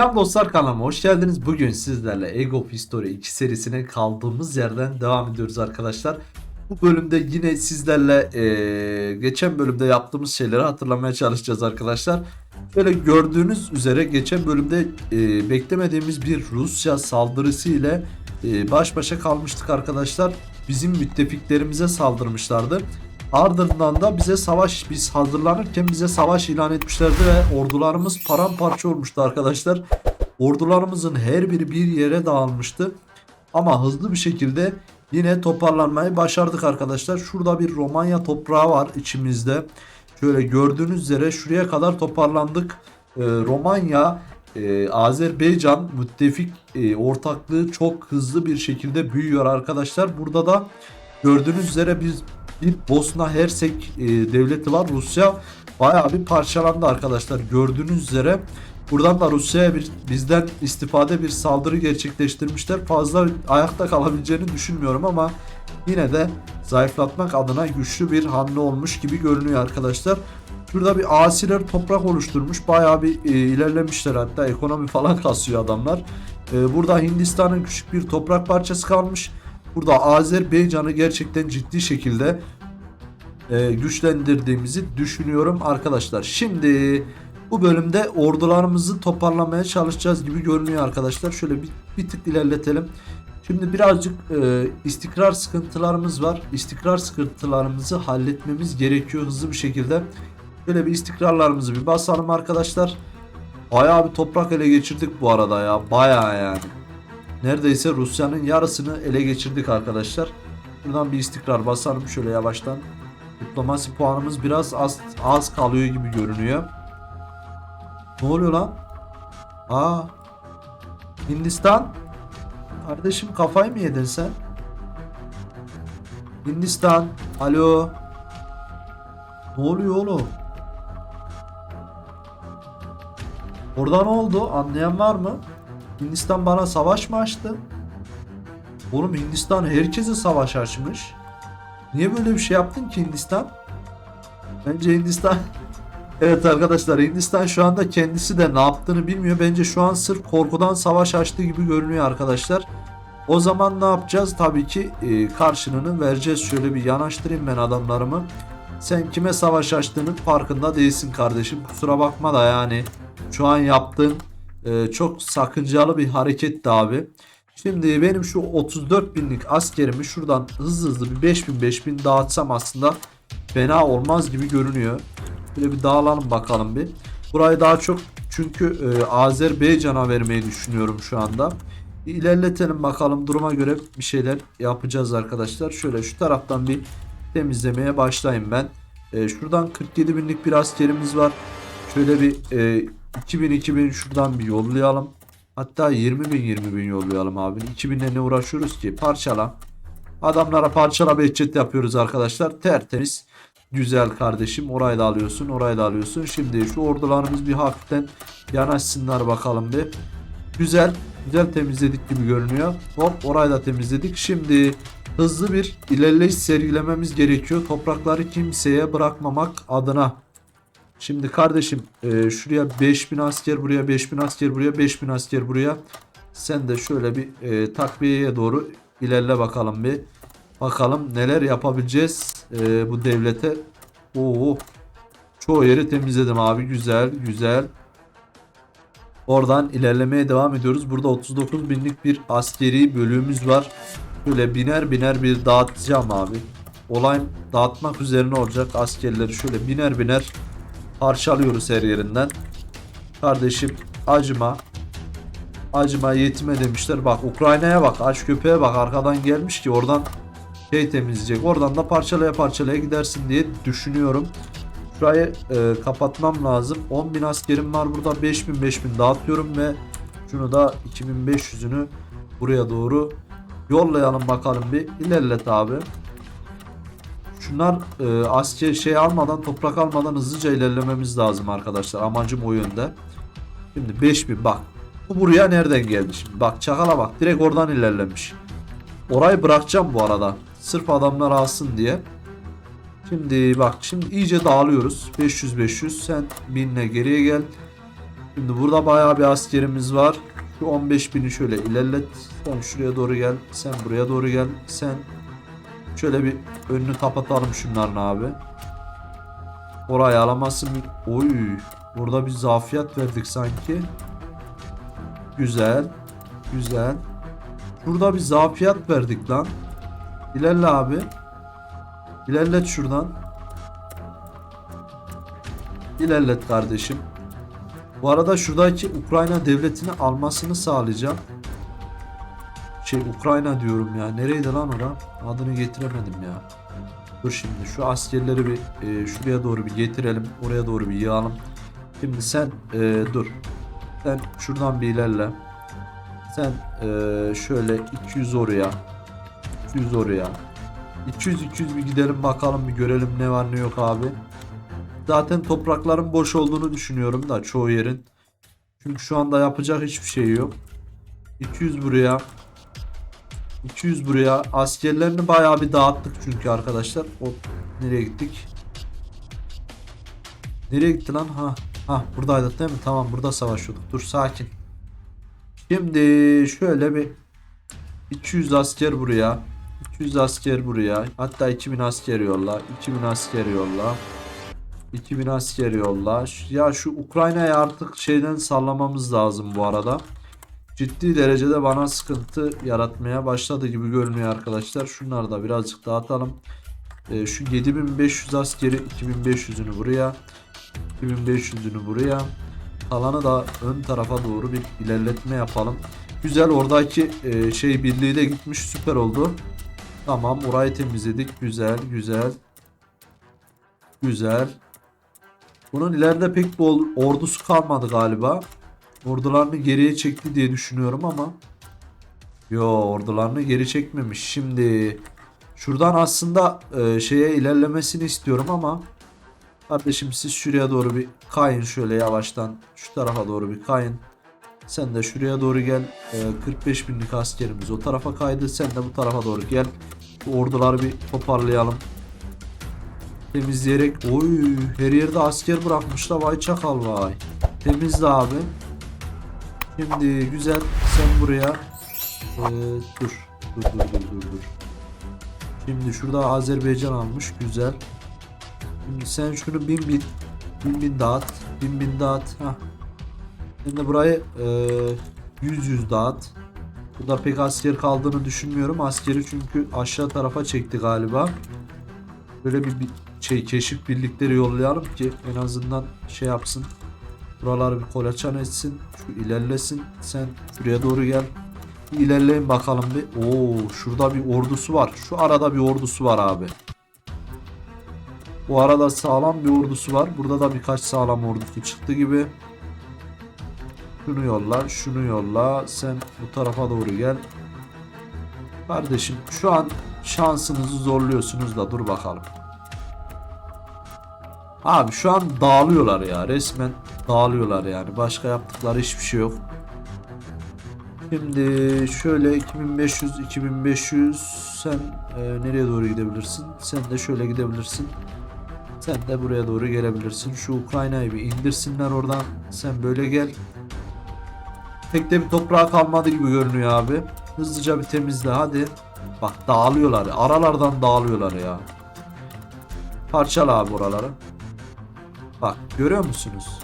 Selam dostlar kanalıma hoş geldiniz. Bugün sizlerle Age of History 2 serisine kaldığımız yerden devam ediyoruz arkadaşlar. Bu bölümde yine sizlerle eee, geçen bölümde yaptığımız şeyleri hatırlamaya çalışacağız arkadaşlar. Böyle gördüğünüz üzere geçen bölümde eee, beklemediğimiz bir Rusya saldırısı ile eee, baş başa kalmıştık arkadaşlar. Bizim müttefiklerimize saldırmışlardı. Ardından da bize savaş biz hazırlanırken bize savaş ilan etmişlerdi ve ordularımız paramparça olmuştu arkadaşlar. Ordularımızın her biri bir yere dağılmıştı. Ama hızlı bir şekilde yine toparlanmayı başardık arkadaşlar. Şurada bir Romanya toprağı var içimizde. Şöyle gördüğünüz üzere şuraya kadar toparlandık. Ee, Romanya, e, Azerbaycan müttefik e, ortaklığı çok hızlı bir şekilde büyüyor arkadaşlar. Burada da gördüğünüz üzere biz bir Bosna Hersek e, devleti var. Rusya bayağı bir parçalandı arkadaşlar. Gördüğünüz üzere buradan da Rusya'ya bir bizden istifade bir saldırı gerçekleştirmişler. Fazla ayakta kalabileceğini düşünmüyorum ama yine de zayıflatmak adına güçlü bir hamle olmuş gibi görünüyor arkadaşlar. Şurada bir asiler toprak oluşturmuş. Bayağı bir e, ilerlemişler hatta ekonomi falan kasıyor adamlar. E, burada Hindistan'ın küçük bir toprak parçası kalmış. Burada Azerbaycan'ı gerçekten ciddi şekilde e, güçlendirdiğimizi düşünüyorum arkadaşlar. Şimdi bu bölümde ordularımızı toparlamaya çalışacağız gibi görünüyor arkadaşlar. Şöyle bir, bir tık ilerletelim. Şimdi birazcık e, istikrar sıkıntılarımız var. İstikrar sıkıntılarımızı halletmemiz gerekiyor hızlı bir şekilde. Şöyle bir istikrarlarımızı bir basalım arkadaşlar. Bayağı bir toprak ele geçirdik bu arada ya. Bayağı yani. Neredeyse Rusya'nın yarısını ele geçirdik arkadaşlar. Buradan bir istikrar basalım şöyle yavaştan. Diplomasi puanımız biraz az, az kalıyor gibi görünüyor. Ne oluyor lan? Aa. Hindistan. Kardeşim kafayı mı yedin sen? Hindistan. Alo. Ne oluyor oğlum? Orada ne oldu? Anlayan var mı? Hindistan bana savaş mı açtı? Oğlum Hindistan herkese savaş açmış. Niye böyle bir şey yaptın ki Hindistan? Bence Hindistan... evet arkadaşlar Hindistan şu anda kendisi de ne yaptığını bilmiyor. Bence şu an sırf korkudan savaş açtığı gibi görünüyor arkadaşlar. O zaman ne yapacağız? Tabii ki e, karşılığını vereceğiz. Şöyle bir yanaştırayım ben adamlarımı. Sen kime savaş açtığının farkında değilsin kardeşim. Kusura bakma da yani şu an yaptığın ee, çok sakıncalı bir hareketti abi. Şimdi benim şu 34 binlik askerimi şuradan hızlı hızlı bir 5000 5000 dağıtsam aslında fena olmaz gibi görünüyor. Böyle bir dağılalım bakalım bir. Burayı daha çok çünkü e, Azerbaycan'a vermeyi düşünüyorum şu anda. İlerletelim bakalım duruma göre bir şeyler yapacağız arkadaşlar. Şöyle şu taraftan bir temizlemeye başlayayım ben. E, şuradan 47 binlik bir askerimiz var. Şöyle bir e, 2000 2000 şuradan bir yollayalım. Hatta 20 bin 20 bin yollayalım abi. 2000'le ne uğraşıyoruz ki? Parçala. Adamlara parçala behçet yapıyoruz arkadaşlar. Tertemiz. Güzel kardeşim. Orayı da alıyorsun. Orayı da alıyorsun. Şimdi şu ordularımız bir hafiften yanaşsınlar bakalım bir. Güzel. Güzel temizledik gibi görünüyor. Hop orayı da temizledik. Şimdi hızlı bir ilerleyiş sergilememiz gerekiyor. Toprakları kimseye bırakmamak adına. Şimdi kardeşim e, şuraya 5000 asker buraya 5000 asker buraya 5000 asker buraya. Sen de şöyle bir e, takviyeye doğru ilerle bakalım bir. Bakalım neler yapabileceğiz e, bu devlete. Oo, çoğu yeri temizledim abi güzel güzel. Oradan ilerlemeye devam ediyoruz. Burada 39 binlik bir askeri bölüğümüz var. Böyle biner biner bir dağıtacağım abi. Olay dağıtmak üzerine olacak askerleri şöyle biner biner parçalıyoruz her yerinden. Kardeşim acıma. Acıma yetime demişler. Bak Ukrayna'ya bak aç köpeğe bak arkadan gelmiş ki oradan şey temizleyecek. Oradan da parçalaya parçalaya gidersin diye düşünüyorum. Şurayı e, kapatmam lazım. 10.000 askerim var burada 5000 5000 dağıtıyorum ve şunu da 2500'ünü buraya doğru yollayalım bakalım bir ilerlet abi. Şunlar e, asker şey almadan toprak almadan hızlıca ilerlememiz lazım arkadaşlar. Amacım o yönde. Şimdi 5000 bak. Bu buraya nereden geldi şimdi? Bak çakala bak direkt oradan ilerlemiş. Orayı bırakacağım bu arada. Sırf adamlar alsın diye. Şimdi bak şimdi iyice dağılıyoruz. 500 500 sen binle geriye gel. Şimdi burada bayağı bir askerimiz var. Şu 15 bini şöyle ilerlet. Sen şuraya doğru gel. Sen buraya doğru gel. Sen şöyle bir önünü kapatalım şunların abi. Orayı alamazsın. Oy. Burada bir zafiyet verdik sanki. Güzel. Güzel. Burada bir zafiyet verdik lan. İlerle abi. İlerlet şuradan. İlerlet kardeşim. Bu arada şuradaki Ukrayna devletini almasını sağlayacağım. Şey Ukrayna diyorum ya. Nereydi lan ora? Adını getiremedim ya. Dur şimdi şu askerleri bir e, şuraya doğru bir getirelim. Oraya doğru bir yığalım. Şimdi sen e, dur. Sen şuradan bir ilerle. Sen e, şöyle 200 oraya. 200 oraya. 200 200 bir gidelim bakalım bir görelim ne var ne yok abi. Zaten toprakların boş olduğunu düşünüyorum da çoğu yerin. Çünkü şu anda yapacak hiçbir şey yok. 200 buraya. 200 buraya. Askerlerini bayağı bir dağıttık çünkü arkadaşlar. O nereye gittik? Nereye gitti lan? Ha, ha buradaydık değil mi? Tamam burada savaşıyorduk. Dur sakin. Şimdi şöyle bir 200 asker buraya. 200 asker buraya. Hatta 2000 asker yolla. 2000 asker yolla. 2000 asker yolla. Ya şu Ukrayna'ya artık şeyden sallamamız lazım bu arada. Ciddi derecede bana sıkıntı yaratmaya başladı gibi görünüyor arkadaşlar. Şunları da birazcık dağıtalım. Ee, şu 7500 askeri 2500'ünü buraya. 2500'ünü buraya. Kalanı da ön tarafa doğru bir ilerletme yapalım. Güzel oradaki e, şey birliği de gitmiş süper oldu. Tamam orayı temizledik. Güzel güzel. Güzel. Bunun ileride pek bir ordusu kalmadı galiba. Ordularını geriye çekti diye düşünüyorum ama. Yo ordularını geri çekmemiş. Şimdi şuradan aslında e, şeye ilerlemesini istiyorum ama kardeşim siz şuraya doğru bir kayın şöyle yavaştan şu tarafa doğru bir kayın. Sen de şuraya doğru gel. E, 45 binlik askerimiz o tarafa kaydı. Sen de bu tarafa doğru gel. Bu orduları bir toparlayalım. Temizleyerek. Oy her yerde asker bırakmış da vay çakal vay. Temizle abi. Şimdi güzel sen buraya Ee, dur. Dur dur dur dur dur. Şimdi şurada Azerbaycan almış güzel. Şimdi sen şunu bin bin bin bin dağıt. Bin bin dağıt. Hah. Şimdi burayı eee 100 100 dağıt. Burada pek asker kaldığını düşünmüyorum. Askeri çünkü aşağı tarafa çekti galiba. Böyle bir, bir şey keşif birlikleri yollayalım ki en azından şey yapsın. Buraları bir kolaçan etsin. Şu ilerlesin. Sen şuraya doğru gel. Bir ilerleyin bakalım bir. Oo şurada bir ordusu var. Şu arada bir ordusu var abi. Bu arada sağlam bir ordusu var. Burada da birkaç sağlam ordusu çıktı gibi. Şunu yolla, şunu yolla. Sen bu tarafa doğru gel. Kardeşim şu an şansınızı zorluyorsunuz da dur bakalım. Abi şu an dağılıyorlar ya. Resmen dağılıyorlar yani. Başka yaptıkları hiçbir şey yok. Şimdi şöyle 2500 2500 sen e, nereye doğru gidebilirsin? Sen de şöyle gidebilirsin. Sen de buraya doğru gelebilirsin. Şu Ukrayna'yı bir indirsinler oradan. Sen böyle gel. Pek de bir toprağa kalmadı gibi görünüyor abi. Hızlıca bir temizle hadi. Bak dağılıyorlar. Aralardan dağılıyorlar ya. Parçala abi oraları. Bak görüyor musunuz?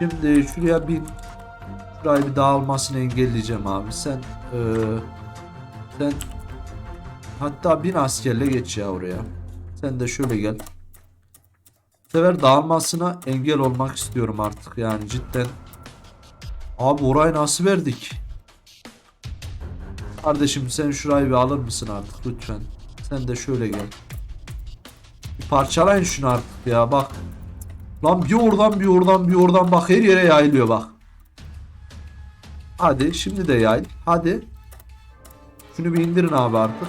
Şimdi şuraya bir şurayı bir dağılmasını engelleyeceğim abi. Sen eee, sen hatta bin askerle geç ya oraya. Sen de şöyle gel. Bu sefer dağılmasına engel olmak istiyorum artık yani cidden. Abi orayı nasıl verdik? Kardeşim sen şurayı bir alır mısın artık lütfen? Sen de şöyle gel. Bir parçalayın şunu artık ya bak. Lan bir oradan bir oradan bir oradan bak her yere yayılıyor bak. Hadi şimdi de yayıl. Hadi. Şunu bir indirin abi artık.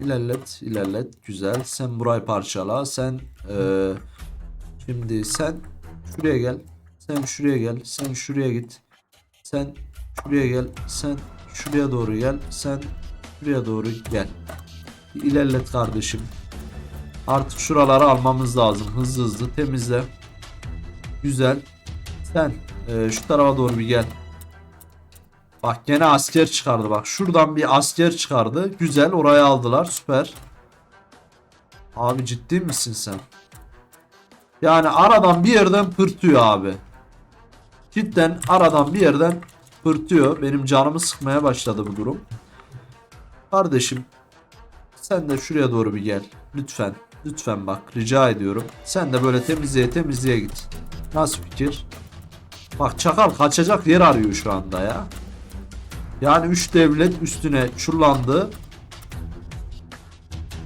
İlerlet, ilerlet. Güzel. Sen burayı parçala. Sen eee, şimdi sen şuraya gel. Sen şuraya gel. Sen şuraya git. Sen şuraya gel. Sen şuraya doğru gel. Sen şuraya doğru gel. İlerlet kardeşim. Artık şuraları almamız lazım. Hızlı hızlı temizle. Güzel. Sen e, şu tarafa doğru bir gel. Bak gene asker çıkardı bak. Şuradan bir asker çıkardı. Güzel oraya aldılar. Süper. Abi ciddi misin sen? Yani aradan bir yerden pırtıyor abi. Cidden aradan bir yerden pırtıyor. Benim canımı sıkmaya başladı bu durum. Kardeşim sen de şuraya doğru bir gel. Lütfen. Lütfen bak rica ediyorum. Sen de böyle temizliğe temizliğe git. Nasıl fikir? Bak çakal kaçacak yer arıyor şu anda ya. Yani 3 devlet üstüne çullandı.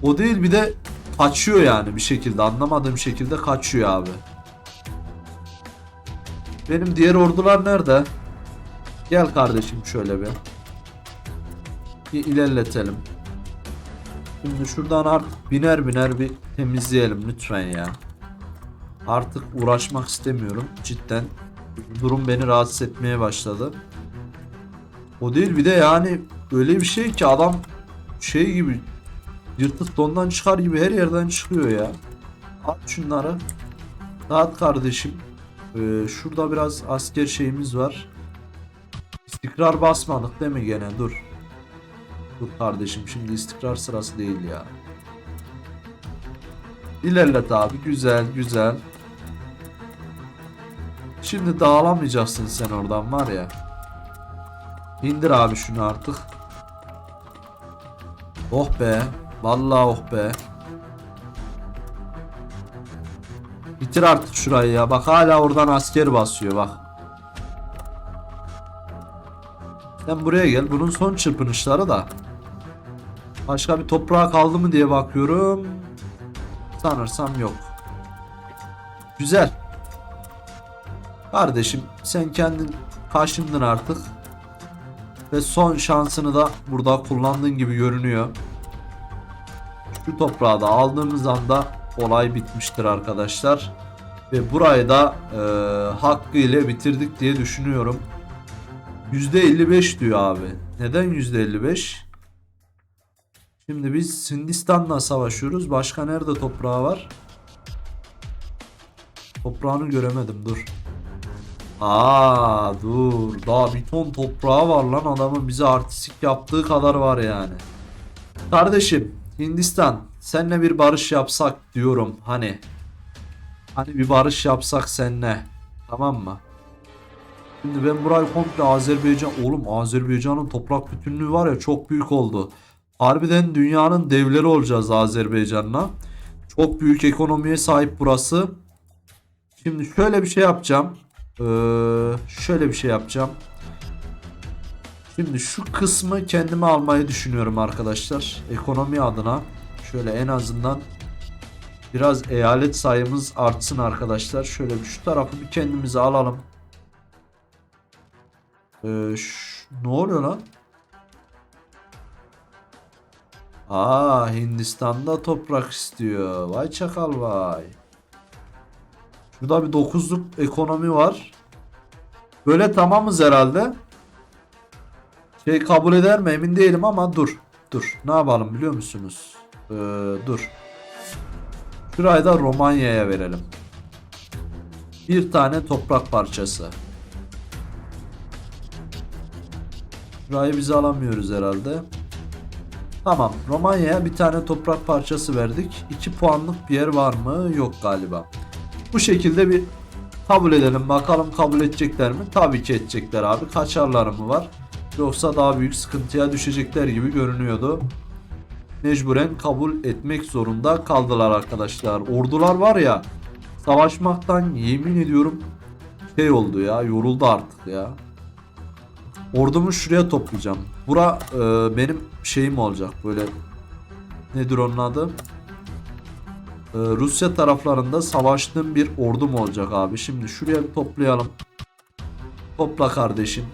O değil bir de kaçıyor yani bir şekilde anlamadığım şekilde kaçıyor abi. Benim diğer ordular nerede? Gel kardeşim şöyle bir. Bir ilerletelim. Şimdi şuradan artık biner biner bir temizleyelim lütfen ya. Artık uğraşmak istemiyorum cidden. Durum beni rahatsız etmeye başladı. O değil bir de yani öyle bir şey ki adam şey gibi yırtık dondan çıkar gibi her yerden çıkıyor ya. At şunları. Dağıt kardeşim. Ee, şurada biraz asker şeyimiz var. İstikrar basmadık değil mi gene? Dur. Dur kardeşim şimdi istikrar sırası değil ya. İlerlet abi güzel güzel. Şimdi dağılamayacaksın sen oradan var ya. İndir abi şunu artık. Oh be. Vallahi oh be. Bitir artık şurayı ya. Bak hala oradan asker basıyor bak. Sen buraya gel. Bunun son çırpınışları da. Başka bir toprağa kaldı mı diye bakıyorum. Sanırsam yok. Güzel. Kardeşim sen kendin kaşındın artık. Ve son şansını da burada kullandığın gibi görünüyor. Şu toprağı da aldığımız anda olay bitmiştir arkadaşlar. Ve burayı da e, hakkıyla bitirdik diye düşünüyorum. %55 diyor abi. Neden %55? Şimdi biz Hindistan'la savaşıyoruz. Başka nerede toprağı var? Toprağını göremedim dur. Aa dur. Daha bir ton toprağı var lan adamın bize artistik yaptığı kadar var yani. Kardeşim Hindistan senle bir barış yapsak diyorum hani. Hani bir barış yapsak senle. Tamam mı? Şimdi ben burayı komple Azerbaycan... Oğlum Azerbaycan'ın toprak bütünlüğü var ya çok büyük oldu. Harbiden dünyanın devleri olacağız Azerbaycan'la. Çok büyük ekonomiye sahip burası. Şimdi şöyle bir şey yapacağım. Ee, şöyle bir şey yapacağım. Şimdi şu kısmı kendime almayı düşünüyorum arkadaşlar. Ekonomi adına. Şöyle en azından biraz eyalet sayımız artsın arkadaşlar. Şöyle bir şu tarafı bir kendimize alalım. Ee, ne oluyor lan? Aa Hindistan'da toprak istiyor. Vay çakal vay. Şurada bir 9'luk ekonomi var. Böyle tamamız herhalde. Şey kabul eder mi emin değilim ama dur. Dur. Ne yapalım biliyor musunuz? Ee, dur. Şurayı da Romanya'ya verelim. Bir tane toprak parçası. Şurayı biz alamıyoruz herhalde. Tamam. Romanya'ya bir tane toprak parçası verdik. 2 puanlık bir yer var mı? Yok galiba. Bu şekilde bir kabul edelim. Bakalım kabul edecekler mi? Tabii ki edecekler abi. Kaçarları mı var? Yoksa daha büyük sıkıntıya düşecekler gibi görünüyordu. Mecburen kabul etmek zorunda kaldılar arkadaşlar. Ordular var ya savaşmaktan yemin ediyorum şey oldu ya yoruldu artık ya. Ordumu şuraya toplayacağım. Bura e, benim şeyim olacak böyle nedir onun adı? Ee, Rusya taraflarında savaştığım bir ordum olacak abi. Şimdi şuraya bir toplayalım. Topla kardeşim.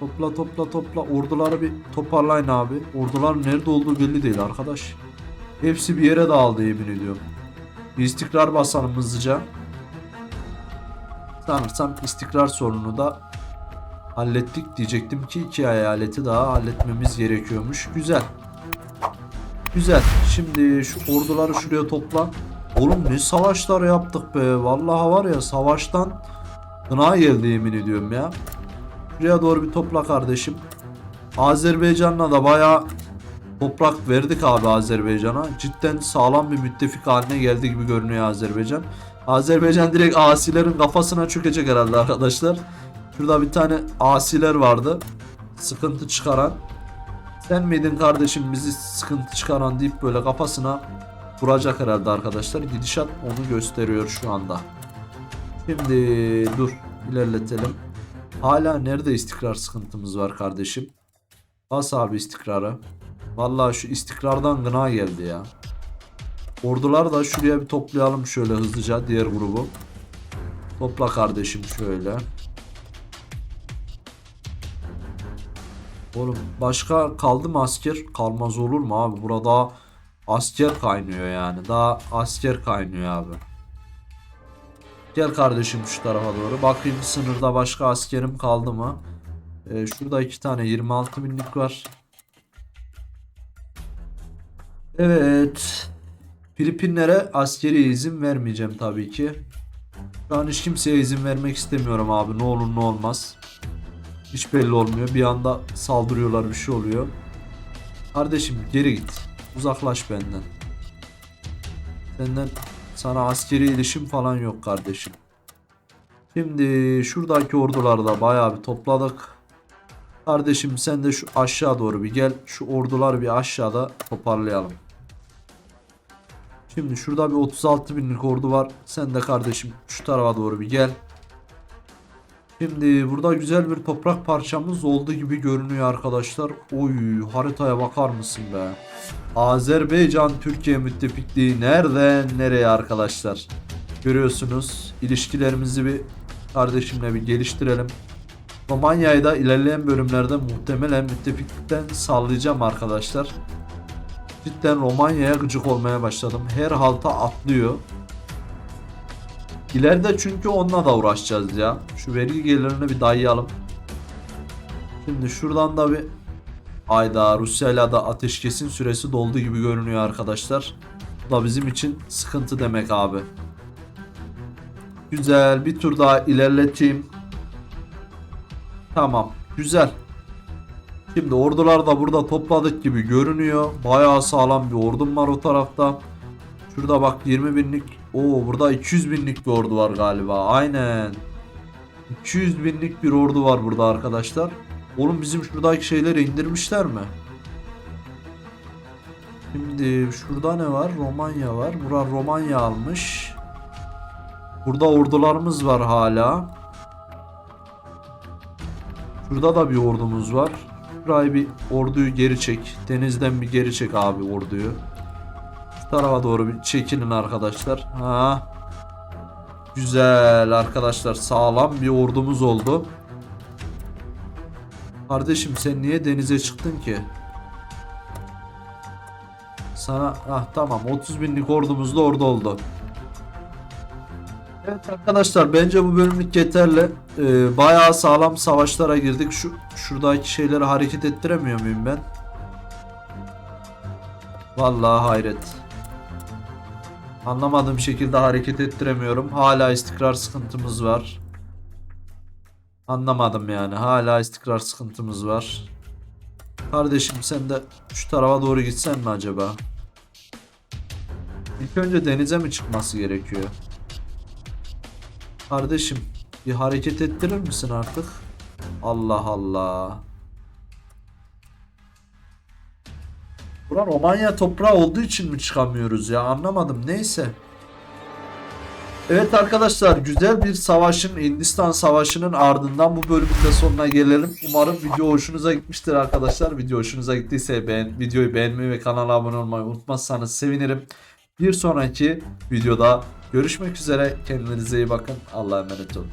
Topla topla topla. Orduları bir toparlayın abi. Ordular nerede olduğu belli değil arkadaş. Hepsi bir yere dağıldı yemin ediyorum. Bir istikrar basalım hızlıca. Sanırsam istikrar sorununu da hallettik diyecektim ki iki eyaleti daha halletmemiz gerekiyormuş. Güzel. Güzel. Şimdi şu orduları şuraya topla. Oğlum ne savaşlar yaptık be. Vallahi var ya savaştan gına geldi yemin ediyorum ya. Şuraya doğru bir topla kardeşim. Azerbaycan'la da bayağı toprak verdik abi Azerbaycan'a. Cidden sağlam bir müttefik haline geldi gibi görünüyor Azerbaycan. Azerbaycan direkt asilerin kafasına çökecek herhalde arkadaşlar. Şurada bir tane asiler vardı. Sıkıntı çıkaran. Sen miydin kardeşim bizi sıkıntı çıkaran deyip böyle kafasına vuracak herhalde arkadaşlar. Gidişat onu gösteriyor şu anda. Şimdi dur ilerletelim. Hala nerede istikrar sıkıntımız var kardeşim? Bas abi istikrarı. Vallahi şu istikrardan gına geldi ya. Ordular da şuraya bir toplayalım şöyle hızlıca diğer grubu. Topla kardeşim şöyle. Oğlum başka kaldı mı asker? Kalmaz olur mu abi? Burada asker kaynıyor yani. Daha asker kaynıyor abi. Gel kardeşim şu tarafa doğru. Bakayım sınırda başka askerim kaldı mı? Ee, şurada iki tane 26 binlik var. Evet. Filipinlere askeri izin vermeyeceğim tabii ki. Şu an hiç kimseye izin vermek istemiyorum abi. Ne olur ne olmaz. Hiç belli olmuyor. Bir anda saldırıyorlar bir şey oluyor. Kardeşim geri git. Uzaklaş benden. Senden sana askeri ilişim falan yok kardeşim. Şimdi şuradaki orduları da bayağı bir topladık. Kardeşim sen de şu aşağı doğru bir gel. Şu orduları bir aşağıda toparlayalım. Şimdi şurada bir 36 binlik ordu var. Sen de kardeşim şu tarafa doğru bir gel. Şimdi burada güzel bir toprak parçamız oldu gibi görünüyor arkadaşlar. Oy haritaya bakar mısın be? Azerbaycan Türkiye müttefikliği nereden nereye arkadaşlar? Görüyorsunuz ilişkilerimizi bir kardeşimle bir geliştirelim. Romanya'yı da ilerleyen bölümlerde muhtemelen müttefiklikten sallayacağım arkadaşlar. Cidden Romanya'ya gıcık olmaya başladım. Her halta atlıyor. İleride çünkü onunla da uğraşacağız ya. Şu vergi gelirini bir dayayalım. Şimdi şuradan da bir Ayda Rusya'yla da ateşkesin süresi doldu gibi görünüyor arkadaşlar. Bu da bizim için sıkıntı demek abi. Güzel bir tur daha ilerleteyim. Tamam güzel. Şimdi ordular da burada topladık gibi görünüyor. Bayağı sağlam bir ordum var o tarafta. Şurada bak 20 binlik. Oo burada 200 binlik bir ordu var galiba. Aynen. 200 binlik bir ordu var burada arkadaşlar. Oğlum bizim şuradaki şeyleri indirmişler mi? Şimdi şurada ne var? Romanya var. Bura Romanya almış. Burada ordularımız var hala. Şurada da bir ordumuz var. Şurayı bir orduyu geri çek. Denizden bir geri çek abi orduyu. Tarafa doğru bir çekilin arkadaşlar. Ha. Güzel arkadaşlar. Sağlam bir ordumuz oldu. Kardeşim sen niye denize çıktın ki? Sana ah tamam 30 binlik ordumuz da orada oldu. Evet arkadaşlar bence bu bölümlük yeterli. Ee, bayağı sağlam savaşlara girdik. Şu şuradaki şeyleri hareket ettiremiyor muyum ben? Vallahi hayret. Anlamadığım şekilde hareket ettiremiyorum. Hala istikrar sıkıntımız var. Anlamadım yani. Hala istikrar sıkıntımız var. Kardeşim sen de şu tarafa doğru gitsen mi acaba? İlk önce denize mi çıkması gerekiyor? Kardeşim bir hareket ettirir misin artık? Allah Allah. Buran Romanya toprağı olduğu için mi çıkamıyoruz ya anlamadım neyse. Evet arkadaşlar güzel bir savaşın Hindistan savaşının ardından bu bölümün de sonuna gelelim. Umarım video hoşunuza gitmiştir arkadaşlar. Video hoşunuza gittiyse beğen, videoyu beğenmeyi ve kanala abone olmayı unutmazsanız sevinirim. Bir sonraki videoda görüşmek üzere. Kendinize iyi bakın. Allah'a emanet olun.